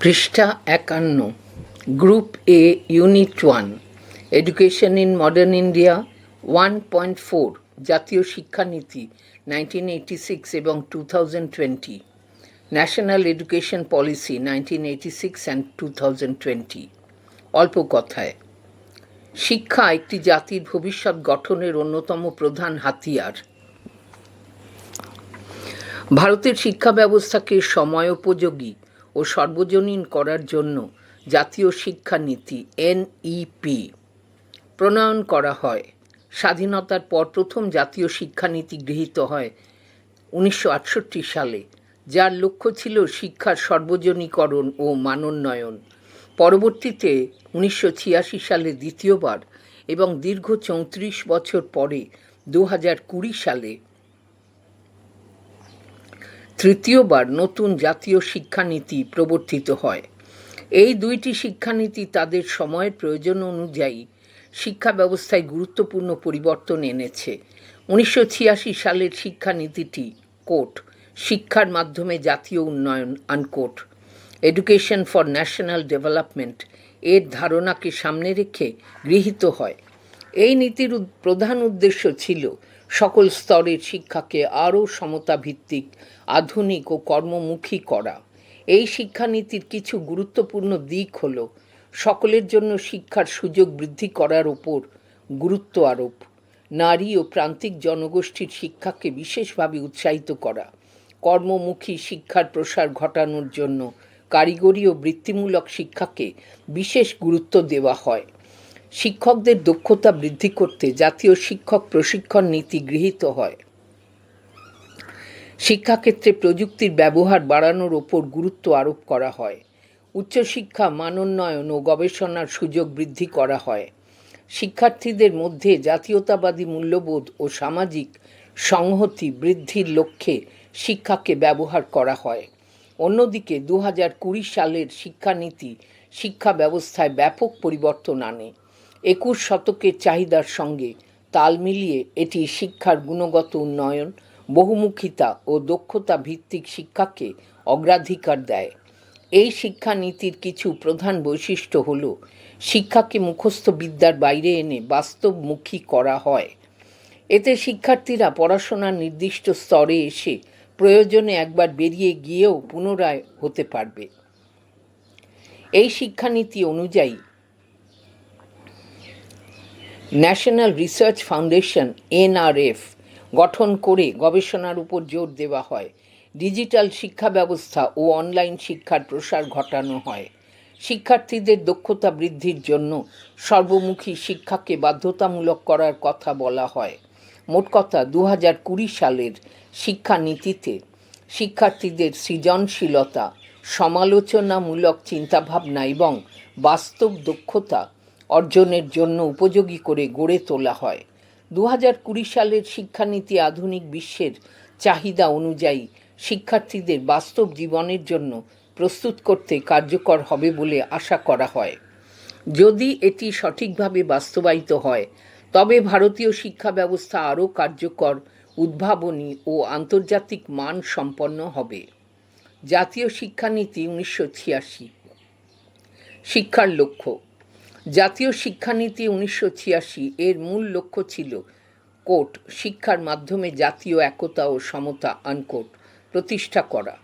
পৃষ্ঠা একান্ন, group A unit one, education in modern India, one point four, জাতীয় শিক্ষানীতি, নাইনটিন এইটি সিক্স এবং two thousand twenty, national education policy, nineteen eighty six and two thousand twenty. অল্প কথায়, শিক্ষা একটি জাতির ভবিষ্যৎ গঠনের অন্যতম প্রধান হাতিয়ার। ভারতের শিক্ষা ব্যবস্থাকে সময়োপযোগী ও সর্বজনীন করার জন্য জাতীয় শিক্ষা নীতি এনইপি প্রণয়ন করা হয়। স্বাধীনতার পর প্রথম জাতীয় শিক্ষানীতি গৃহীত হয় উনিশশো আটষট্টি সালে, যার লক্ষ্য ছিল শিক্ষার সর্বজনীকরণ ও মানোন্নয়ন। পরবর্তীতে উনিশশো ছিয়াশি সালে দ্বিতীয়বার এবং দীর্ঘ চৌত্রিশ বছর পরে দু হাজার কুড়ি সালে তৃতীয়বার নতুন জাতীয় শিক্ষানীতি প্রবর্তিত হয়। এই দুইটি শিক্ষানীতি তাদের সময়ের প্রয়োজন অনুযায়ী শিক্ষা ব্যবস্থায় গুরুত্বপূর্ণ পরিবর্তন এনেছে। উনিশশো ছিয়াশি সালের শিক্ষানীতিটি কোট শিক্ষার মাধ্যমে জাতীয় উন্নয়ন unquote education for national development এর ধারণাকে সামনে রেখে গৃহীত হয়। এই নীতির প্রধান উদ্দেশ্য ছিল সকল স্তরের শিক্ষাকে আরও সমতাভিত্তিক, আধুনিক ও কর্মমুখী করা। এই শিক্ষানীতির কিছু গুরুত্বপূর্ণ দিক হল, সকলের জন্য শিক্ষার সুযোগ বৃদ্ধি করার ওপর গুরুত্ব আরোপ, নারী ও প্রান্তিক জনগোষ্ঠীর শিক্ষাকে বিশেষভাবে উৎসাহিত করা, কর্মমুখী শিক্ষার প্রসার ঘটানোর জন্য কারিগরি ও বৃত্তিমূলক শিক্ষাকে বিশেষ গুরুত্ব দেওয়া হয়। শিক্ষকদের দক্ষতা বৃদ্ধি করতে জাতীয় শিক্ষক প্রশিক্ষণ নীতি গৃহীত হয়। শিক্ষাক্ষেত্রে প্রযুক্তির ব্যবহার বাড়ানোর ওপর গুরুত্ব আরোপ করা হয়। উচ্চশিক্ষা, মানোন্নয়ন ও গবেষণার সুযোগ বৃদ্ধি করা হয়। শিক্ষার্থীদের মধ্যে জাতীয়তাবাদী মূল্যবোধ ও সামাজিক সংহতি বৃদ্ধির লক্ষ্যে শিক্ষাকে ব্যবহার করা হয়। অন্যদিকে দু কুড়ি সালের শিক্ষানীতি শিক্ষা ব্যবস্থায় ব্যাপক পরিবর্তন আনে। একুশ শতকের চাহিদার সঙ্গে তাল মিলিয়ে এটি শিক্ষার গুণগত উন্নয়ন, বহুমুখিতা ও দক্ষতা ভিত্তিক শিক্ষাকে অগ্রাধিকার দেয়। এই শিক্ষানীতির কিছু প্রধান বৈশিষ্ট্য হল, শিক্ষাকে মুখস্থ বিদ্যার বাইরে এনে বাস্তবমুখী করা হয়। এতে শিক্ষার্থীরা পড়াশোনার নির্দিষ্ট স্তরে এসে প্রয়োজনে একবার বেরিয়ে গিয়েও পুনরায় হতে পারবে। এই শিক্ষানীতি অনুযায়ী ন্যাশনাল রিসার্চ ফাউন্ডেশন, এনআরএফ, গঠন করে গবেষণার উপর জোর দেওয়া হয়। ডিজিটাল শিক্ষা ব্যবস্থা ও অনলাইন শিক্ষার প্রসার ঘটানো হয়। শিক্ষার্থীদের দক্ষতা বৃদ্ধির জন্য সর্বমুখী শিক্ষাকে বাধ্যতামূলক করার কথা বলা হয়। মোট কথা দু কুড়ি সালের শিক্ষানীতিতে শিক্ষার্থীদের সৃজনশীলতা, সমালোচনামূলক চিন্তাভাবনা এবং বাস্তব দক্ষতা অর্জনের জন্য উপযোগী করে গড়ে তোলা হয়। দু হাজার কুড়ি সালের শিক্ষানীতি আধুনিক বিশ্বের চাহিদা অনুযায়ী শিক্ষার্থীদের বাস্তব জীবনের জন্য প্রস্তুত করতে কার্যকর হবে বলে আশা করা হয়। যদি এটি সঠিকভাবে বাস্তবায়িত হয়, তবে ভারতীয় শিক্ষা ব্যবস্থা আরও কার্যকর, উদ্ভাবনী ও আন্তর্জাতিক মান সম্পন্ন হবে। জাতীয় শিক্ষানীতি উনিশশো ছিয়াশি। শিক্ষার লক্ষ্য। জাতীয় শিক্ষানীতি উনিশশো ছিয়াশি এর মূল লক্ষ্য ছিল কোট শিক্ষার মাধ্যমে জাতীয় একতা ও সমতা আনকোট প্রতিষ্ঠা করা।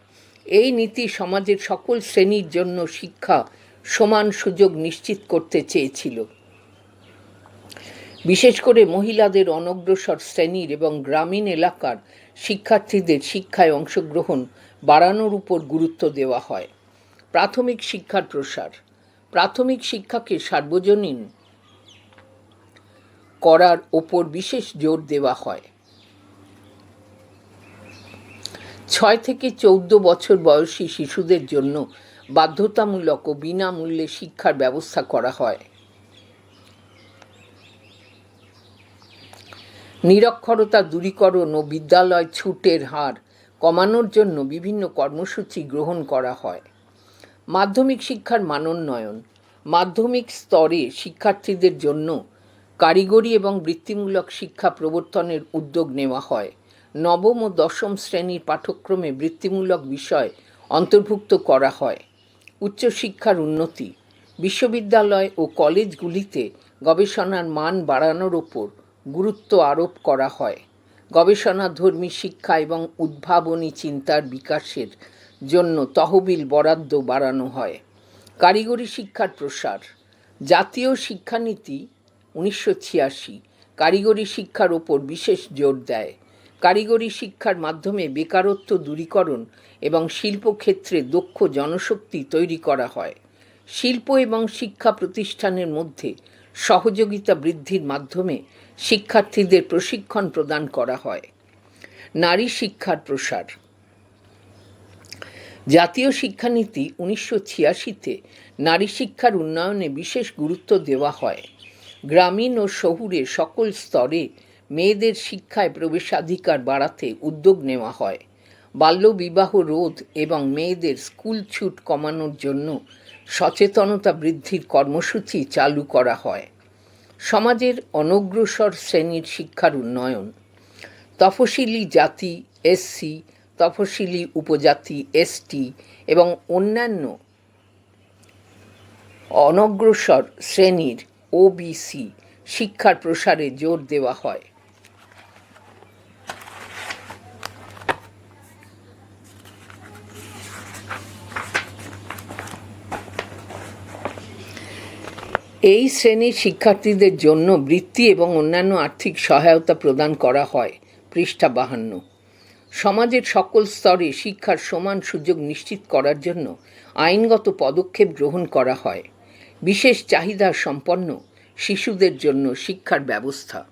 এই নীতি সমাজের সকল শ্রেণির জন্য শিক্ষা সমান সুযোগ নিশ্চিত করতে চেয়েছিল। বিশেষ করে মহিলাদের অনগ্রসর শ্রেণির এবং গ্রামীণ এলাকার শিক্ষার্থীদের শিক্ষায় অংশগ্রহণ বাড়ানোর উপর গুরুত্ব দেওয়া হয়। প্রাথমিক শিক্ষার প্রসার। প্রাথমিক শিক্ষাকে সার্বজনীন করার ওপর বিশেষ জোর দেওয়া হয়। ছয় থেকে চৌদ্দ বছর বয়সী শিশুদের জন্য বাধ্যতামূলক ও বিনামূল্যে শিক্ষার ব্যবস্থা করা হয়। নিরক্ষরতা দূরীকরণ ও বিদ্যালয় ছুটের হার কমানোর জন্য বিভিন্ন কর্মসূচি গ্রহণ করা হয়। মাধ্যমিক শিক্ষার মানোন্নয়ন মাধ্যমিক স্তরে শিক্ষার্থীদের জন্য কারিগরি এবং বৃত্তিমূলক শিক্ষা প্রবর্তনের উদ্যোগ নেওয়া হয়। নবম ও দশম শ্রেণির পাঠ্যক্রমে বৃত্তিমূলক বিষয় অন্তর্ভুক্ত করা হয়। উচ্চশিক্ষার উন্নতি। বিশ্ববিদ্যালয় ও কলেজগুলিতে গবেষণার মান বাড়ানোর ওপর গুরুত্ব আরোপ করা হয়। গবেষণাধর্মী শিক্ষা এবং উদ্ভাবনী চিন্তার বিকাশের জন্য তহবিল বরাদ্দ বাড়ানো হয়। কারিগরি শিক্ষার প্রসার। জাতীয় শিক্ষানীতি উনিশশো ছিয়াশি। কারিগরি শিক্ষার ওপর বিশেষ জোর দেয়। কারিগরি শিক্ষার মাধ্যমে বেকারত্ব দূরীকরণ এবং শিল্পক্ষেত্রে দক্ষ জনশক্তি তৈরি করা হয়। শিল্প এবং শিক্ষা প্রতিষ্ঠানের মধ্যে সহযোগিতা বৃদ্ধির মাধ্যমে শিক্ষার্থীদের প্রশিক্ষণ প্রদান করা হয়। নারী শিক্ষার প্রসার। জাতীয় শিক্ষানীতি উনিশশো ছিয়াশিতে নারী শিক্ষার উন্নয়নে বিশেষ গুরুত্ব দেওয়া হয়। গ্রামীণ ও শহুরে সকল স্তরে মেয়েদের শিক্ষায় প্রবেশাধিকার বাড়াতে উদ্যোগ নেওয়া হয়। বাল্যবিবাহ রোধ এবং মেয়েদের স্কুল ছুট কমানোর জন্য সচেতনতা বৃদ্ধির কর্মসূচি চালু করা হয়। সমাজের অনগ্রসর শ্রেণির শিক্ষার উন্নয়ন। তফসিলি জাতি, এসসি তফসিলি উপজাতি এসটি এবং অন্যান্য অনগ্রসর শ্রেণির ওবিসি শিক্ষার প্রসারে জোর দেওয়া হয়। এই শ্রেণির শিক্ষার্থীদের জন্য বৃত্তি এবং অন্যান্য আর্থিক সহায়তা প্রদান করা হয়, পৃষ্ঠা বাহান্ন। সমাজের সকল স্তরে শিক্ষার সমান সুযোগ নিশ্চিত করার জন্য আইনগত পদক্ষেপ গ্রহণ করা হয়। বিশেষ চাহিদা সম্পন্ন শিশুদের জন্য শিক্ষার ব্যবস্থা।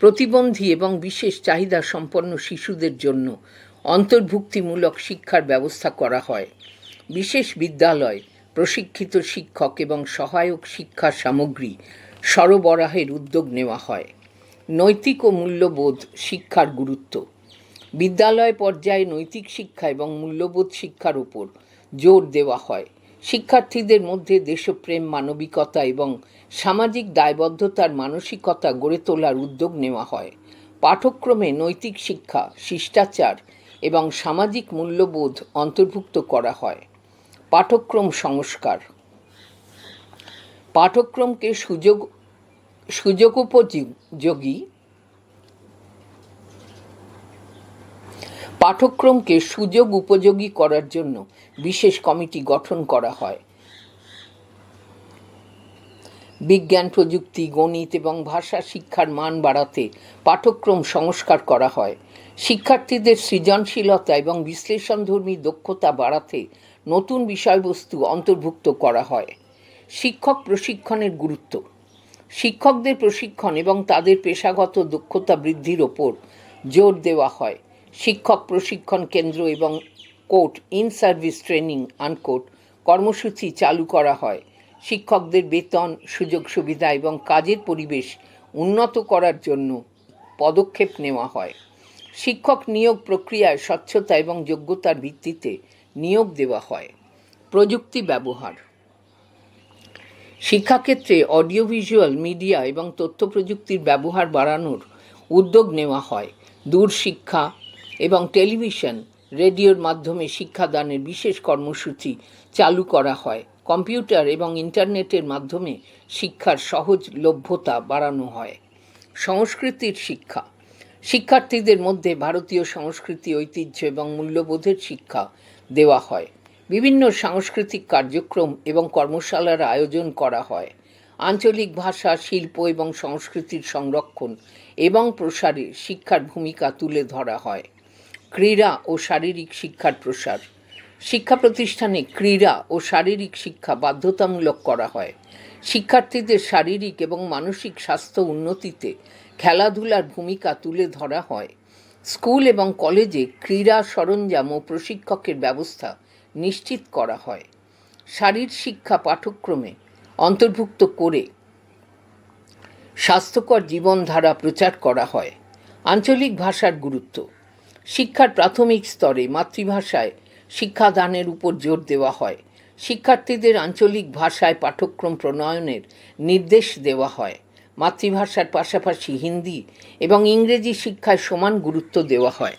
প্রতিবন্ধী এবং বিশেষ চাহিদা সম্পন্ন শিশুদের জন্য অন্তর্ভুক্তিমূলক শিক্ষার ব্যবস্থা করা হয়। বিশেষ বিদ্যালয়, প্রশিক্ষিত শিক্ষক এবং সহায়ক শিক্ষা সামগ্রী সরবরাহের উদ্যোগ নেওয়া হয়। নৈতিক ও মূল্যবোধ শিক্ষার গুরুত্ব। বিদ্যালয় পর্যায়ে নৈতিক শিক্ষা এবং মূল্যবোধ শিক্ষার উপর জোর দেওয়া হয়। শিক্ষার্থীদের মধ্যে দেশপ্রেম, মানবিকতা এবং সামাজিক দায়বদ্ধতার মানসিকতা গড়ে তোলার উদ্যোগ নেওয়া হয়। পাঠক্রমে নৈতিক শিক্ষা, শিষ্টাচার এবং সামাজিক মূল্যবোধ অন্তর্ভুক্ত করা হয়। পাঠক্রম সংস্কার। পাঠক্রমকে সুযোগ, সুযোগোপযোগী পাঠক্রমকে সুযোগ উপযোগী করার জন্য বিশেষ কমিটি গঠন করা হয়। বিজ্ঞান, প্রযুক্তি, গণিত এবং ভাষা শিক্ষার মান বাড়াতে পাঠ্যক্রম সংস্কার করা হয়। শিক্ষার্থীদের সৃজনশীলতা এবং বিশ্লেষণধর্মী দক্ষতা বাড়াতে নতুন বিষয়বস্তু অন্তর্ভুক্ত করা হয়। শিক্ষক প্রশিক্ষণের গুরুত্ব। শিক্ষকদের প্রশিক্ষণ এবং তাদের পেশাগত দক্ষতা বৃদ্ধির ওপর জোর দেওয়া হয়। শিক্ষক প্রশিক্ষণ কেন্দ্র এবং quote in service training unquote কর্মসূচি চালু করা হয়। শিক্ষকদের বেতন, সুযোগ সুবিধা এবং কাজের পরিবেশ উন্নত করার জন্য পদক্ষেপ নেওয়া হয়। শিক্ষক নিয়োগ প্রক্রিয়ায় স্বচ্ছতা এবং যোগ্যতার ভিত্তিতে নিয়োগ দেওয়া হয়। প্রযুক্তি ব্যবহার। শিক্ষাক্ষেত্রে অডিও ভিজুয়াল মিডিয়া এবং তথ্য প্রযুক্তির ব্যবহার বাড়ানোর উদ্যোগ নেওয়া হয়। দূর শিক্ষা এবং টেলিভিশন, রেডিওর মাধ্যমে শিক্ষাদানের বিশেষ কর্মসূচি চালু করা হয়। কম্পিউটার এবং ইন্টারনেটের মাধ্যমে শিক্ষার সহজলভ্যতা বাড়ানো হয়। সংস্কৃতির শিক্ষা। শিক্ষার্থীদের মধ্যে ভারতীয় সংস্কৃতি, ঐতিহ্য এবং মূল্যবোধের শিক্ষা দেওয়া হয়। বিভিন্ন সাংস্কৃতিক কার্যক্রম এবং কর্মশালার আয়োজন করা হয়। আঞ্চলিক ভাষা, শিল্প এবং সংস্কৃতির সংরক্ষণ এবং প্রসারে শিক্ষার ভূমিকা তুলে ধরা হয়। ক্রীড়া ও শারীরিক শিক্ষার প্রসার। শিক্ষা প্রতিষ্ঠানে ক্রীড়া ও শারীরিক শিক্ষা বাধ্যতামূলক করা হয়। শিক্ষার্থীদের শারীরিক এবং মানসিক স্বাস্থ্য উন্নতিতে খেলাধুলার ভূমিকা তুলে ধরা হয়। স্কুল এবং কলেজে ক্রীড়া সরঞ্জাম ও প্রশিক্ষকের ব্যবস্থা নিশ্চিত করা হয়। শারীর শিক্ষা পাঠ্যক্রমে অন্তর্ভুক্ত করে স্বাস্থ্যকর জীবনধারা প্রচার করা হয়। আঞ্চলিক ভাষার গুরুত্ব। শিক্ষার প্রাথমিক স্তরে মাতৃভাষায় শিক্ষাদানের উপর জোর দেওয়া হয়। শিক্ষার্থীদের আঞ্চলিক ভাষায় পাঠ্যক্রম প্রণয়নের নির্দেশ দেওয়া হয়। মাতৃভাষার পাশাপাশি হিন্দি এবং ইংরেজি শিক্ষায় সমান গুরুত্ব দেওয়া হয়।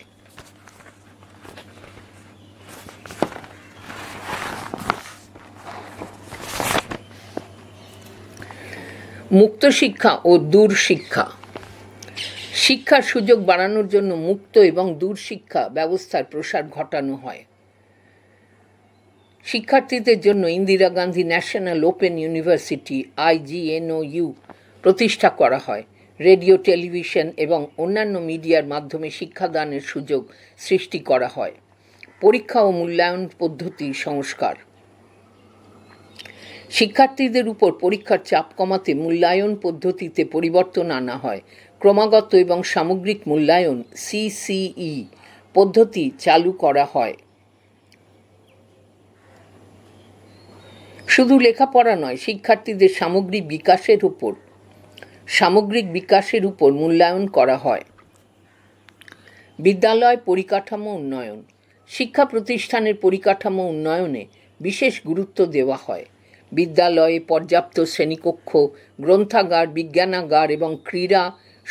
মুক্ত শিক্ষা ও দূর শিক্ষা। শিক্ষার সুযোগ বাড়ানোর জন্য মুক্ত এবং দূর শিক্ষা ব্যবস্থার প্রসার ঘটানো হয়। শিক্ষার্থীদের জন্য Indira Gandhi national open university IGNOU প্রতিষ্ঠা করা হয়। রেডিও, টেলিভিশন এবং অন্যান্য মিডিয়ার মাধ্যমে শিক্ষাদানের সুযোগ সৃষ্টি করা হয়। পরীক্ষা ও মূল্যায়ন পদ্ধতি সংস্কার। শিক্ষার্থীদের উপর পরীক্ষার চাপ কমাতে মূল্যায়ন পদ্ধতিতে পরিবর্তন আনা হয়। ক্রমাগত এবং সামগ্রিক মূল্যায়ন সিসিই পদ্ধতি চালু করা হয়। শুধু লেখাপড়া নয়, শিক্ষার্থীদের সামগ্রিক বিকাশের উপর, সামগ্রিক বিকাশের উপর মূল্যায়ন করা হয়। বিদ্যালয় পরিকাঠামো উন্নয়ন, শিক্ষা প্রতিষ্ঠানের পরিকাঠামো উন্নয়নে বিশেষ গুরুত্ব দেওয়া হয়। বিদ্যালয়ে পর্যাপ্ত শ্রেণীকক্ষ, গ্রন্থাগার, বিজ্ঞানাগার এবং ক্রীড়া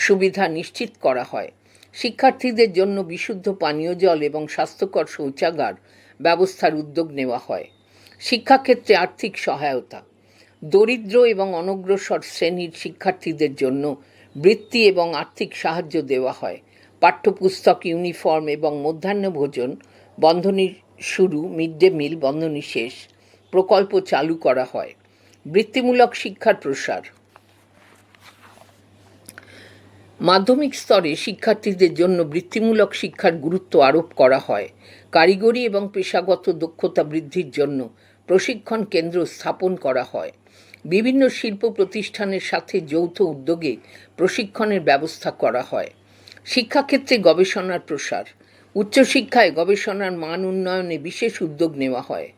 সুবিধা নিশ্চিত করা হয়। শিক্ষার্থীদের জন্য বিশুদ্ধ পানীয় জল এবং স্বাস্থ্যকর শৌচাগার ব্যবস্থার উদ্যোগ নেওয়া হয়। শিক্ষাক্ষেত্রে আর্থিক সহায়তা। দরিদ্র এবং অনগ্রসর শ্রেণির শিক্ষার্থীদের জন্য বৃত্তি এবং আর্থিক সাহায্য দেওয়া হয়। পাঠ্যপুস্তক, ইউনিফর্ম এবং মধ্যাহ্ন ভোজন বন্ধনী শুরু, মিড ডে মিল, বন্ধনী শেষ প্রকল্প চালু করা হয়। বৃত্তিমূলক শিক্ষার প্রসার। মাধ্যমিক স্তরে শিক্ষার্থীদের জন্য বৃত্তিমূলক শিক্ষার গুরুত্ব আরোপ করা হয়। কারিগরি এবং পেশাগত দক্ষতা বৃদ্ধির জন্য প্রশিক্ষণ কেন্দ্র স্থাপন করা হয়। বিভিন্ন শিল্প প্রতিষ্ঠানের সাথে যৌথ উদ্যোগে প্রশিক্ষণের ব্যবস্থা করা হয়। শিক্ষাক্ষেত্রে গবেষণার প্রসার। উচ্চশিক্ষায় গবেষণার মান উন্নয়নে বিশেষ উদ্যোগ নেওয়া হয়।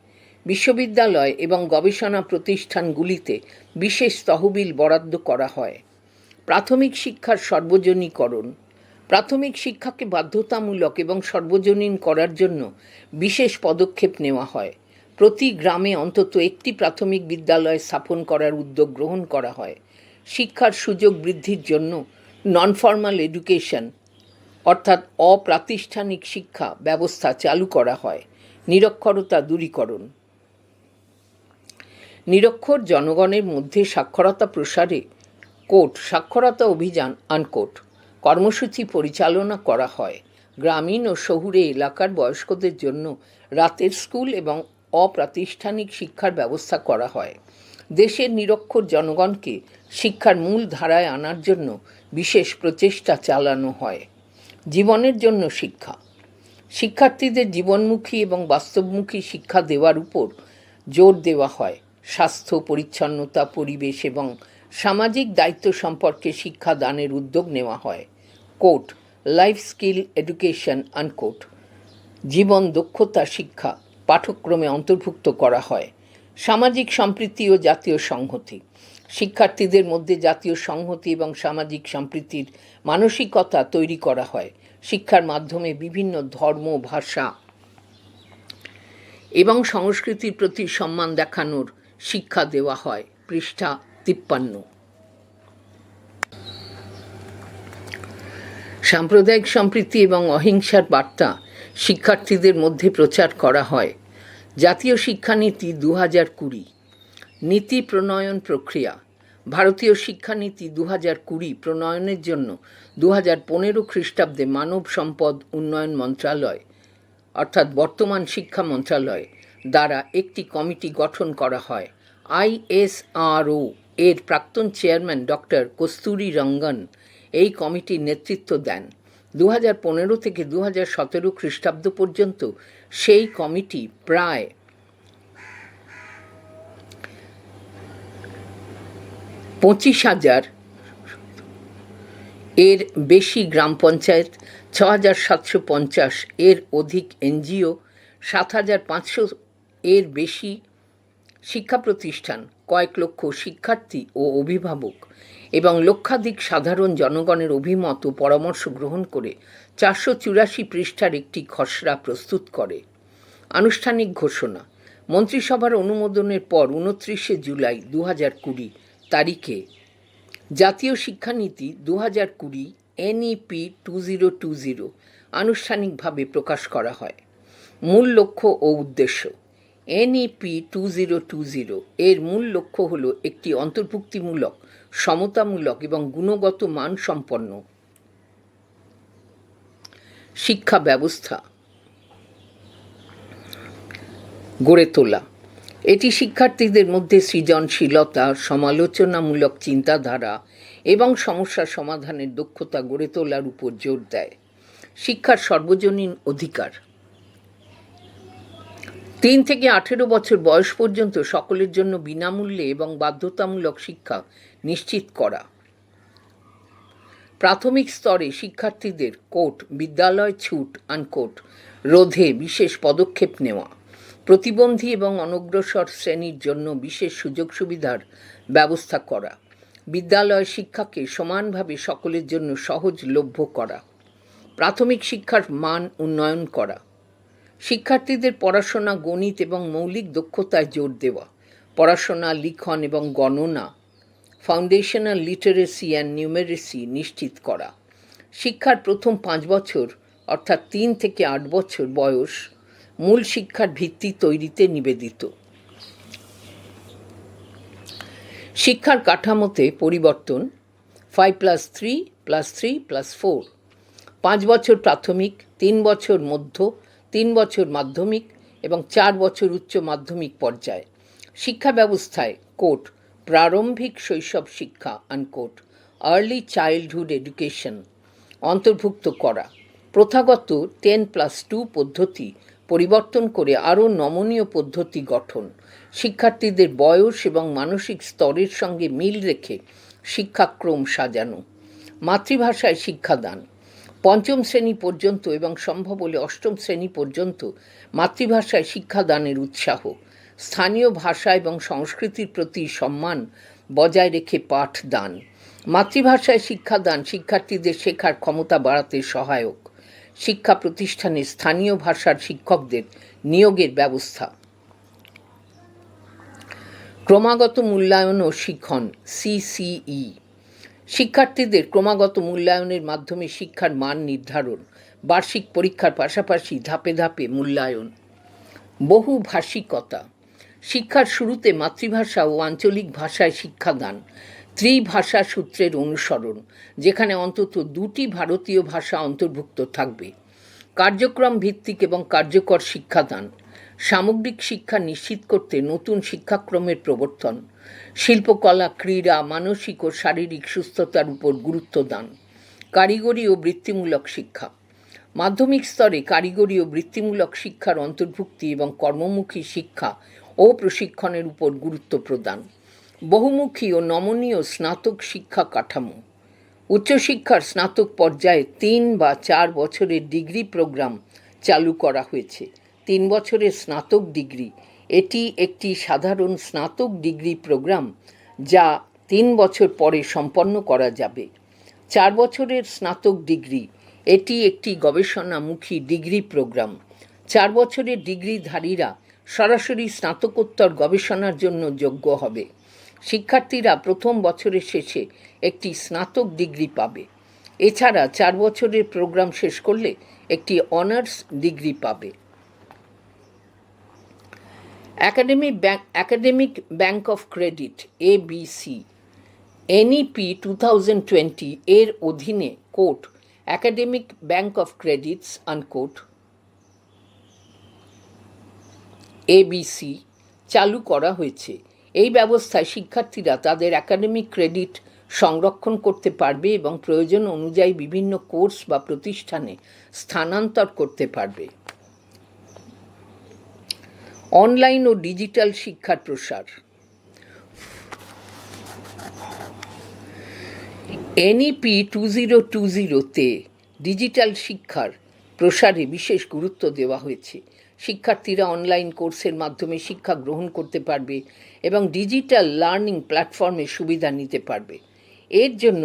বিশ্ববিদ্যালয় এবং গবেষণা প্রতিষ্ঠানগুলিতে বিশেষ তহবিল বরাদ্দ করা হয়। প্রাথমিক শিক্ষার সর্বজনীকরণ। প্রাথমিক শিক্ষাকে বাধ্যতামূলক এবং সর্বজনীন করার জন্য বিশেষ পদক্ষেপ নেওয়া হয়। প্রতি গ্রামে অন্তত একটি প্রাথমিক বিদ্যালয় স্থাপন করার উদ্যোগ গ্রহণ করা হয়। শিক্ষার সুযোগ বৃদ্ধির জন্য নন ফর্মাল এডুকেশন অর্থাৎ অপ্রাতিষ্ঠানিক শিক্ষা ব্যবস্থা চালু করা হয়। নিরক্ষরতা দূরীকরণ। নিরক্ষর জনগণের মধ্যে সাক্ষরতা প্রসারে কোট সাক্ষরতা অভিযান আনকোট কর্মসূচি পরিচালনা করা হয়। গ্রামীণ ও শহুরে এলাকার বয়স্কদের জন্য রাতের স্কুল এবং অপ্রাতিষ্ঠানিক শিক্ষার ব্যবস্থা করা হয়। দেশের নিরক্ষর জনগণকে শিক্ষার মূল ধারায় আনার জন্য বিশেষ প্রচেষ্টা চালানো হয়। জীবনের জন্য শিক্ষা। শিক্ষার্থীদের জীবনমুখী এবং বাস্তবমুখী শিক্ষা দেওয়ার উপর জোর দেওয়া হয়। স্বাস্থ্য, পরিচ্ছন্নতা, পরিবেশ এবং সামাজিক দায়িত্ব সম্পর্কে শিক্ষা দানের উদ্যোগ নেওয়া হয়। Quote life skill education unquote জীবন দক্ষতা শিক্ষা পাঠ্যক্রমে অন্তর্ভুক্ত করা হয়। সামাজিক সম্প্রীতি ও জাতীয় সংহতি। শিক্ষার্থীদের মধ্যে জাতীয় সংহতি এবং সামাজিক সম্প্রীতির মানসিকতা তৈরি করা হয়। শিক্ষার মাধ্যমে বিভিন্ন ধর্ম, ভাষা এবং সংস্কৃতির প্রতি সম্মান দেখানোর শিক্ষা দেওয়া হয়। পৃষ্ঠা তিপ্পান্ন। সাম্প্রদায়িক সম্প্রীতি এবং অহিংসার বার্তা শিক্ষার্থীদের মধ্যে প্রচার করা হয়। জাতীয় শিক্ষানীতি দু হাজার কুড়ি। নীতি প্রণয়ন প্রক্রিয়া। ভারতীয় শিক্ষানীতি দু হাজার কুড়ি প্রণয়নের জন্য দু হাজার পনেরো খ্রিস্টাব্দে মানব সম্পদ উন্নয়ন মন্ত্রণালয় অর্থাৎ বর্তমান শিক্ষা মন্ত্রণালয় দ্বারা একটি কমিটি গঠন করা হয়, আইএসআরও। এর প্রাক্তন চেয়ারম্যান ডক্টর কস্তুরী রঙ্গন এই কমিটির নেতৃত্ব দেন। দু পনেরো থেকে দু সতেরো খ্রিস্টাব্দ পর্যন্ত সেই কমিটি প্রায় পঁচিশ হাজার এর বেশি গ্রাম পঞ্চায়েত ছ হাজার সাতশো পঞ্চাশ এর অধিক এনজিও সাত হাজার পাঁচশো এর বেশি শিক্ষা প্রতিষ্ঠান, কয়েক লক্ষ শিক্ষার্থী ও অভিভাবক এবং লক্ষাধিক সাধারণ জনগণের অভিমত ও পরামর্শ গ্রহণ করে চারশো চুরাশি পৃষ্ঠার একটি খসড়া প্রস্তুত করে। আনুষ্ঠানিক ঘোষণা, মন্ত্রিসভার অনুমোদনের পর উনত্রিশে জুলাই দু হাজার কুড়ি তারিখে জাতীয় শিক্ষানীতি দু হাজার কুড়ি NEP two zero two zero আনুষ্ঠানিকভাবে প্রকাশ করা হয়। মূল লক্ষ্য ও উদ্দেশ্য NEP two zero two zero এর মূল লক্ষ্য হল একটি অন্তর্ভুক্তিমূলক, সমতামূলক এবং গুণগত মান সম্পন্ন শিক্ষা ব্যবস্থা গড়ে তোলা। এটি শিক্ষার্থীদের মধ্যে সৃজনশীলতা, সমালোচনামূলক চিন্তাধারা এবং সমস্যা সমাধানের দক্ষতা গড়ে তোলার উপর জোর দেয়। শিক্ষার সর্বজনীন অধিকার। তিন থেকে আঠেরো বছর বয়স পর্যন্ত সকলের জন্য বিনামূল্যে এবং বাধ্যতামূলক শিক্ষা নিশ্চিত করা। প্রাথমিক স্তরে শিক্ষার্থীদের কোর্ট, বিদ্যালয় ছুট আনকোট রোধে বিশেষ পদক্ষেপ নেওয়া। প্রতিবন্ধী এবং অনগ্রসর শ্রেণির জন্য বিশেষ সুযোগ সুবিধার ব্যবস্থা করা। বিদ্যালয় শিক্ষাকে সমানভাবে সকলের জন্য সহজলভ্য করা। প্রাথমিক শিক্ষার মান উন্নয়ন করা। শিক্ষার্থীদের পড়াশোনা, গণিত এবং মৌলিক দক্ষতায় জোর দেওয়া, পড়াশোনা, লিখন এবং গণনা ফাউন্ডেশনাল লিটারেসি অ্যান্ড নিউমেরেসি নিশ্চিত করা। শিক্ষার প্রথম পাঁচ বছর, অর্থাৎ তিন থেকে আট বছর বয়স, মূল শিক্ষার ভিত্তি তৈরিতে নিবেদিত। শিক্ষার কাঠামোতে পরিবর্তন five plus three plus three plus four পাঁচ বছর প্রাথমিক, তিন বছর মধ্য তিন বছর মাধ্যমিক এবং চার বছর উচ্চ মাধ্যমিক পর্যায়ে। শিক্ষা ব্যবস্থায় কোর্ট প্রারম্ভিক শৈশব শিক্ষা আনকোট আর্লি চাইল্ডহুড এডুকেশন অন্তর্ভুক্ত করা। প্রথাগত টেন প্লাস টু পদ্ধতি পরিবর্তন করে আরও নমনীয় পদ্ধতি গঠন। শিক্ষার্থীদের বয়স এবং মানসিক স্তরের সঙ্গে মিল রেখে শিক্ষাক্রম সাজানো। মাতৃভাষায় শিক্ষাদান। পঞ্চম শ্রেণি পর্যন্ত এবং সম্ভব হলে অষ্টম শ্রেণি পর্যন্ত মাতৃভাষায় শিক্ষাদানের উৎসাহ, স্থানীয় ভাষা এবং সংস্কৃতির প্রতি সম্মান বজায় রেখে পাঠ দান মাতৃভাষায় শিক্ষাদান শিক্ষার্থীদের শেখার ক্ষমতা বাড়াতে সহায়ক। শিক্ষা প্রতিষ্ঠানে স্থানীয় ভাষার শিক্ষকদের নিয়োগের ব্যবস্থা। ক্রমাগত মূল্যায়ন ও শিখন সিসিই শিক্ষার্থীদের ক্রমাগত মূল্যায়নের মাধ্যমে শিক্ষার মান নির্ধারণ, বার্ষিক পরীক্ষার পাশাপাশি ধাপে ধাপে মূল্যায়ন। বহুভাষিকতা শিক্ষার শুরুতে মাতৃভাষা ও আঞ্চলিক ভাষায় শিক্ষাদান, ত্রিভাষা সূত্রের অনুসরণ, যেখানে অন্তত দুটি ভারতীয় ভাষা অন্তর্ভুক্ত থাকবে। কার্যক্রম ভিত্তিক এবং কার্যকর শিক্ষাদান, সামগ্রিক শিক্ষা নিশ্চিত করতে নতুন শিক্ষাক্রমের প্রবর্তন শিল্পকলা ক্রীড়া, মানসিক ও শারীরিক সুস্থতার উপর গুরুত্ব দান। কারিগরি ও বৃত্তিমূলক শিক্ষা। মাধ্যমিক স্তরে কারিগরি ও বৃত্তিমূলক শিক্ষার অন্তর্ভুক্তি এবং কর্মমুখী শিক্ষা ও প্রশিক্ষণের উপর গুরুত্ব প্রদান। বহুমুখী ও নমনীয় স্নাতক শিক্ষা কাঠামো। উচ্চশিক্ষার স্নাতক পর্যায়ে তিন বা চার বছরের ডিগ্রি প্রোগ্রাম চালু করা হয়েছে। তিন বছরের স্নাতক ডিগ্রি এটি একটি সাধারণ স্নাতক ডিগ্রি প্রোগ্রাম যা তিন বছর পরে সম্পন্ন করা যাবে। চার বছরের স্নাতক ডিগ্রি, এটি একটি গবেষণামুখী ডিগ্রি প্রোগ্রাম। চার বছরের ডিগ্রিধারীরা সরাসরি স্নাতকোত্তর গবেষণার জন্য যোগ্য হবে। শিক্ষার্থীরা প্রথম বছরের শেষে একটি স্নাতক ডিগ্রি পাবে। এছাড়া চার বছরের প্রোগ্রাম শেষ করলে একটি অনার্স ডিগ্রি পাবে। Academic bank academic bank of credit ABC NEP two thousand twenty এর অধীনে quote academic bank of credits unquote ABC চালু করা হয়েছে। এই ব্যবস্থায় শিক্ষার্থীরা তাদের একাডেমিক ক্রেডিট সংরক্ষণ করতে পারবে এবং প্রয়োজন অনুযায়ী বিভিন্ন কোর্স বা প্রতিষ্ঠানে স্থানান্তর করতে পারবে। অনলাইন ও ডিজিটাল শিক্ষার প্রসার। এনইপি টু জিরো টু জিরোতে ডিজিটাল শিক্ষার প্রসারে বিশেষ গুরুত্ব দেওয়া হয়েছে। শিক্ষার্থীরা অনলাইন কোর্সের মাধ্যমে শিক্ষা গ্রহণ করতে পারবে এবং ডিজিটাল লার্নিং প্ল্যাটফর্মে সুবিধা নিতে পারবে। এর জন্য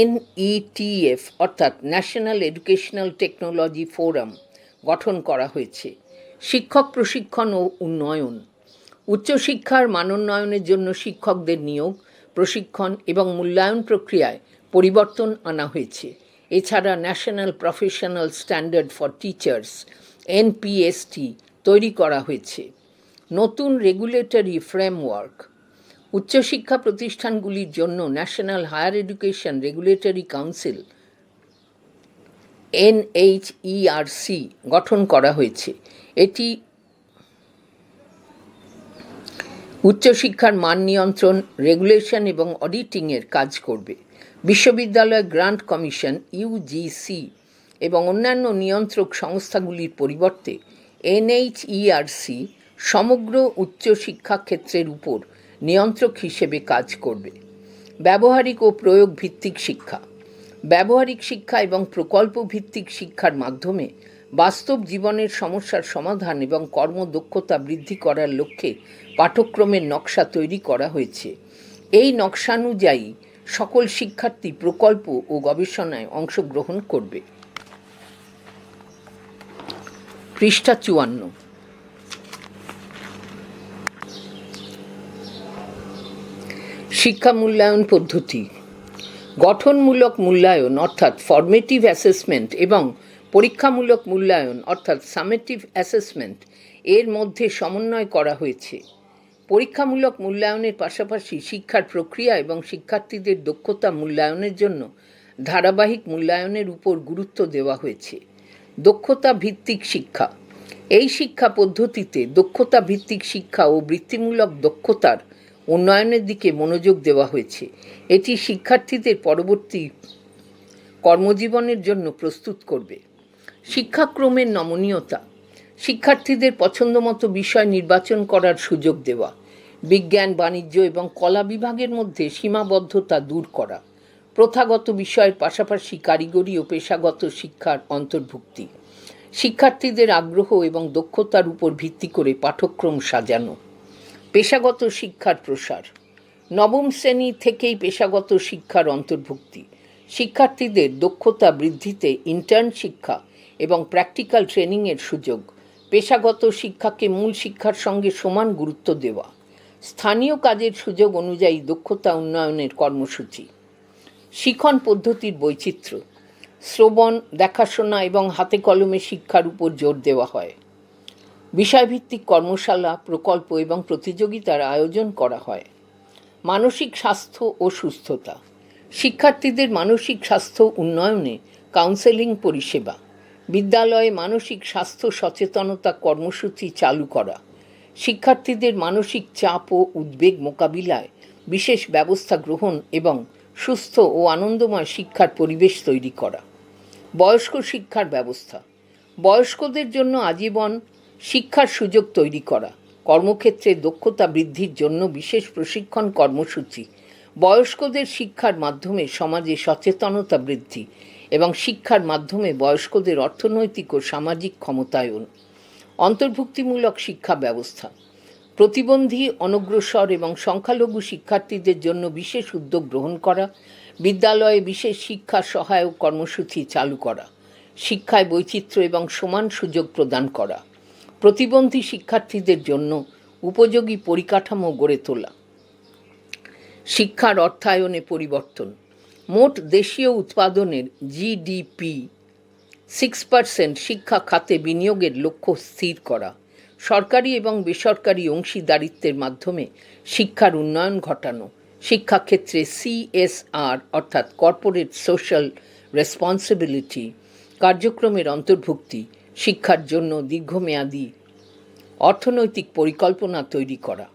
এনইটিএফ অর্থাৎ ন্যাশনাল এডুকেশনাল টেকনোলজি ফোরাম গঠন করা হয়েছে। শিক্ষক প্রশিক্ষণ ও উন্নয়ন। উচ্চশিক্ষার মানোন্নয়নের জন্য শিক্ষকদের নিয়োগ, প্রশিক্ষণ এবং মূল্যায়ন প্রক্রিয়ায় পরিবর্তন আনা হয়েছে। এছাড়া national professional standard for teachers NPST তৈরি করা হয়েছে। নতুন রেগুলেটরি ফ্রেমওয়ার্ক উচ্চশিক্ষা প্রতিষ্ঠানগুলির জন্য national higher education regulatory council NHERC গঠন করা হয়েছে। এটি উচ্চশিক্ষার মান নিয়ন্ত্রণ, রেগুলেশন এবং অডিটিংয়ের কাজ করবে। বিশ্ববিদ্যালয় গ্রান্ট কমিশন ইউজিসি এবং অন্যান্য নিয়ন্ত্রক সংস্থাগুলির পরিবর্তে এনএইচইআরসি সমগ্র উচ্চশিক্ষা ক্ষেত্রের উপর নিয়ন্ত্রক হিসেবে কাজ করবে। ব্যবহারিক ও প্রয়োগ ভিত্তিক শিক্ষা। ব্যবহারিক শিক্ষা এবং প্রকল্প ভিত্তিক শিক্ষার মাধ্যমে বাস্তব জীবনের সমস্যার সমাধান এবং কর্মদক্ষতা বৃদ্ধি করার লক্ষ্যে পাঠ্যক্রমের নকশা তৈরি করা হয়েছে। এই নকশানুযায়ী সকল শিক্ষার্থী প্রকল্প ও গবেষণায় অংশগ্রহণ করবে। পৃষ্ঠা চুয়ান্ন। শিক্ষা মূল্যায়ন পদ্ধতি। গঠনমূলক মূল্যায়ন, অর্থাৎ ফর্মেটিভ অ্যাসেসমেন্ট এবং পরীক্ষামূলক মূল্যায়ন, অর্থাৎ সামেটিভ অ্যাসেসমেন্ট এর মধ্যে সমন্বয় করা হয়েছে। পরীক্ষামূলক মূল্যায়নের পাশাপাশি শিক্ষার প্রক্রিয়া এবং শিক্ষার্থীদের দক্ষতা মূল্যায়নের জন্য ধারাবাহিক মূল্যায়নের উপর গুরুত্ব দেওয়া হয়েছে। দক্ষতা ভিত্তিক শিক্ষা। এই শিক্ষা পদ্ধতিতে দক্ষতা ভিত্তিক শিক্ষা ও বৃত্তিমূলক দক্ষতার উন্নয়নের দিকে মনোযোগ দেওয়া হয়েছে। এটি শিক্ষার্থীদের পরবর্তী কর্মজীবনের জন্য প্রস্তুত করবে। শিক্ষাক্রমের নমনীয়তা, শিক্ষার্থীদের পছন্দমতো বিষয় নির্বাচন করার সুযোগ দেওয়া, বিজ্ঞান, বাণিজ্য এবং কলা বিভাগের মধ্যে সীমাবদ্ধতা দূর করা, প্রথাগত বিষয়ের পাশাপাশি কারিগরি ও পেশাগত শিক্ষার অন্তর্ভুক্তি, শিক্ষার্থীদের আগ্রহ এবং দক্ষতার উপর ভিত্তি করে পাঠ্যক্রম সাজানো। পেশাগত শিক্ষার প্রসার। নবম শ্রেণি থেকেই পেশাগত শিক্ষার অন্তর্ভুক্তি। শিক্ষার্থীদের দক্ষতা বৃদ্ধিতে ইন্টার্ন শিক্ষা এবং প্র্যাকটিক্যাল ট্রেনিংয়ের সুযোগ। পেশাগত শিক্ষাকে মূল শিক্ষার সঙ্গে সমান গুরুত্ব দেওয়া। স্থানীয় কাজের সুযোগ অনুযায়ী দক্ষতা উন্নয়নের কর্মসূচি। শিখন পদ্ধতির বৈচিত্র্য। শ্রবণ, দেখাশোনা এবং হাতে কলমে শিক্ষার উপর জোর দেওয়া হয়। বিষয়ভিত্তিক কর্মশালা, প্রকল্প এবং প্রতিযোগিতার আয়োজন করা হয়। মানসিক স্বাস্থ্য ও সুস্থতা। শিক্ষার্থীদের মানসিক স্বাস্থ্য উন্নয়নে কাউন্সেলিং পরিষেবা। বিদ্যালয়ে মানসিক স্বাস্থ্য সচেতনতা কর্মসূচি চালু করা। শিক্ষার্থীদের মানসিক চাপ ও উদ্বেগ মোকাবিলায় বিশেষ ব্যবস্থা গ্রহণ এবং সুস্থ ও আনন্দময় শিক্ষার পরিবেশ তৈরি করা। বয়স্ক শিক্ষার ব্যবস্থা। বয়স্কদের জন্য আজীবন শিক্ষার সুযোগ তৈরি করা। কর্মক্ষেত্রে দক্ষতা বৃদ্ধির জন্য বিশেষ প্রশিক্ষণ কর্মসূচি। বয়স্কদের শিক্ষার মাধ্যমে সমাজে সচেতনতা বৃদ্ধি এবং শিক্ষার মাধ্যমে বয়স্কদের অর্থনৈতিক ও সামাজিক ক্ষমতায়ন। অন্তর্ভুক্তিমূলক শিক্ষা ব্যবস্থা। প্রতিবন্ধী, অনগ্রসর এবং সংখ্যালঘু শিক্ষার্থীদের জন্য বিশেষ উদ্যোগ গ্রহণ করা। বিদ্যালয়ে বিশেষ শিক্ষা সহায়ক কর্মসূচি চালু করা। শিক্ষায় বৈচিত্র্য এবং সমান সুযোগ প্রদান করা। প্রতিবন্ধী শিক্ষার্থীদের জন্য উপযোগী পরিকাঠামো গড়ে তোলা। শিক্ষার অর্থায়নে পরিবর্তন। মোট দেশীয় উৎপাদনের জিডিপি সিক্স পার্সেন্ট শিক্ষা খাতে বিনিয়োগের লক্ষ্য স্থির করা। সরকারি এবং বেসরকারি অংশীদারিত্বের মাধ্যমে শিক্ষার উন্নয়ন ঘটানো। শিক্ষাক্ষেত্রে সিএসআর অর্থাৎ কর্পোরেট সোশ্যাল রেসপন্সিবিলিটি কার্যক্রমের অন্তর্ভুক্তি শিক্ষার জন্য দীর্ঘমেয়াদী অর্থনৈতিক পরিকল্পনা তৈরি করা।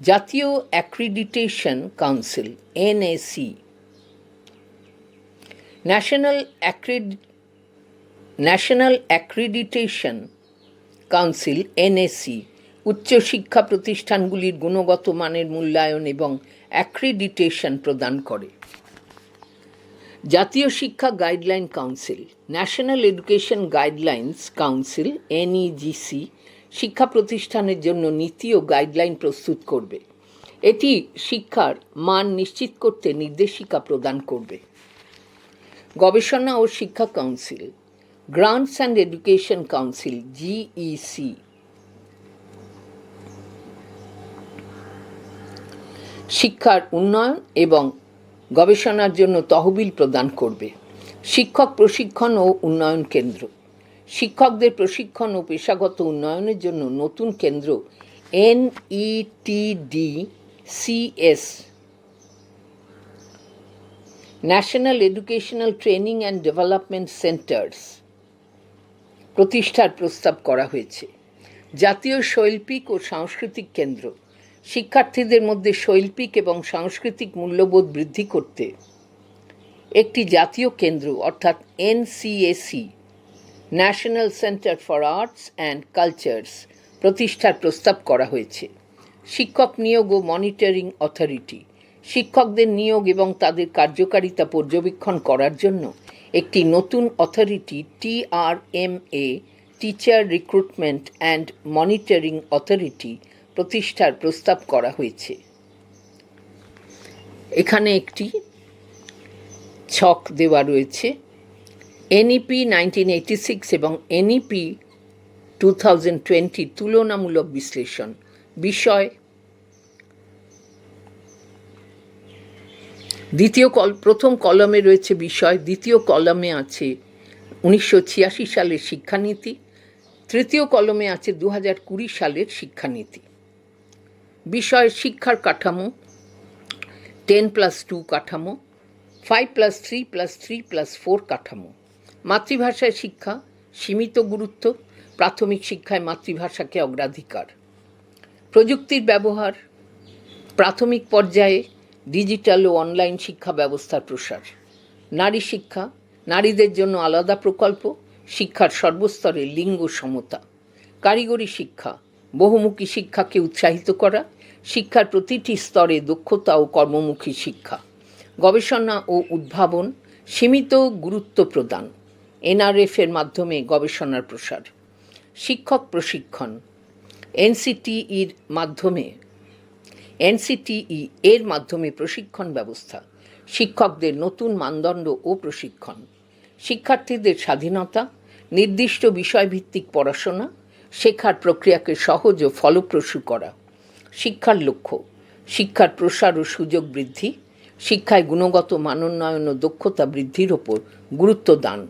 জাতীয় accreditation council, NAC. National accred, national accreditation council, NAC উচ্চশিক্ষা প্রতিষ্ঠানগুলির গুণগত মানের মূল্যায়ন এবং অ্যাক্রিডিটেশন প্রদান করে। জাতীয় শিক্ষা guideline council, national education guidelines council, NEGC, শিক্ষা প্রতিষ্ঠানের জন্য নীতি ও গাইডলাইন প্রস্তুত করবে। এটি শিক্ষার মান নিশ্চিত করতে নির্দেশিকা প্রদান করবে। গবেষণা ও শিক্ষা council, grants and education council, GEC. শিক্ষার উন্নয়ন এবং গবেষণার জন্য তহবিল প্রদান করবে। শিক্ষক প্রশিক্ষণ ও উন্নয়ন কেন্দ্র। শিক্ষকদের প্রশিক্ষণ ও পেশাগত উন্নয়নের জন্য নতুন কেন্দ্র NETD CS national educational training and development centres প্রতিষ্ঠার প্রস্তাব করা হয়েছে। জাতীয় শৈল্পিক ও সাংস্কৃতিক কেন্দ্র। শিক্ষার্থীদের মধ্যে শৈল্পিক এবং সাংস্কৃতিক মূল্যবোধ বৃদ্ধি করতে একটি জাতীয় কেন্দ্র, অর্থাৎ NCAC national centre for arts and cultures, প্রতিষ্ঠার প্রস্তাব করা হয়েছে। শিক্ষক নিয়োগ ও মনিটরিং অথরিটি। শিক্ষকদের নিয়োগ এবং তাদের কার্যকারিতা পর্যবেক্ষণ করার জন্য একটি নতুন authority TRMA teacher recruitment and monitoring authority প্রতিষ্ঠার প্রস্তাব করা হয়েছে। এখানে একটি ছক দেওয়া রয়েছে। এনইপি নাইনটিন এইটি সিক্স এবং এনইপি টু থাউজেন্ড টোয়েন্টি তুলনামূলক বিশ্লেষণ বিষয়। দ্বিতীয় কল, প্রথম কলমে রয়েছে বিষয়, দ্বিতীয় কলমে আছে উনিশশো ছিয়াশি সালের শিক্ষানীতি, তৃতীয় কলমে আছে দু হাজার কুড়ি সালের শিক্ষানীতি। বিষয় শিক্ষার কাঠামো টেন প্লাস টু কাঠামো five plus three plus three plus four কাঠামো। মাতৃভাষায় শিক্ষা, সীমিত গুরুত্ব, প্রাথমিক শিক্ষায় মাতৃভাষাকে অগ্রাধিকার। প্রযুক্তির ব্যবহার, প্রাথমিক পর্যায়ে ডিজিটাল ও অনলাইন শিক্ষা ব্যবস্থার প্রসার। নারী শিক্ষা, নারীদের জন্য আলাদা প্রকল্প, শিক্ষার সর্বস্তরে লিঙ্গ সমতা। কারিগরি শিক্ষা, বহুমুখী শিক্ষাকে উৎসাহিত করা শিক্ষার প্রতিটি স্তরে দক্ষতা ও কর্মমুখী শিক্ষা, গবেষণা ও উদ্ভাবন সীমিত গুরুত্ব প্রদান, এনআরএফ এর মাধ্যমে গবেষণার প্রসার, শিক্ষক প্রশিক্ষণ, এনসিটিইর মাধ্যমে, এনসিটিই এর মাধ্যমে প্রশিক্ষণ ব্যবস্থা, শিক্ষকদের নতুন মানদণ্ড ও প্রশিক্ষণ, শিক্ষার্থীদের স্বাধীনতা, নির্দিষ্ট বিষয়ভিত্তিক পড়াশোনা, শেখার প্রক্রিয়াকে সহজ ও ফলপ্রসূ করা। শিক্ষার লক্ষ্য, শিক্ষার প্রসার ও সুযোগ বৃদ্ধি, শিক্ষায় গুণগত মানোন্নয়ন ও দক্ষতা বৃদ্ধির ওপর গুরুত্ব দান।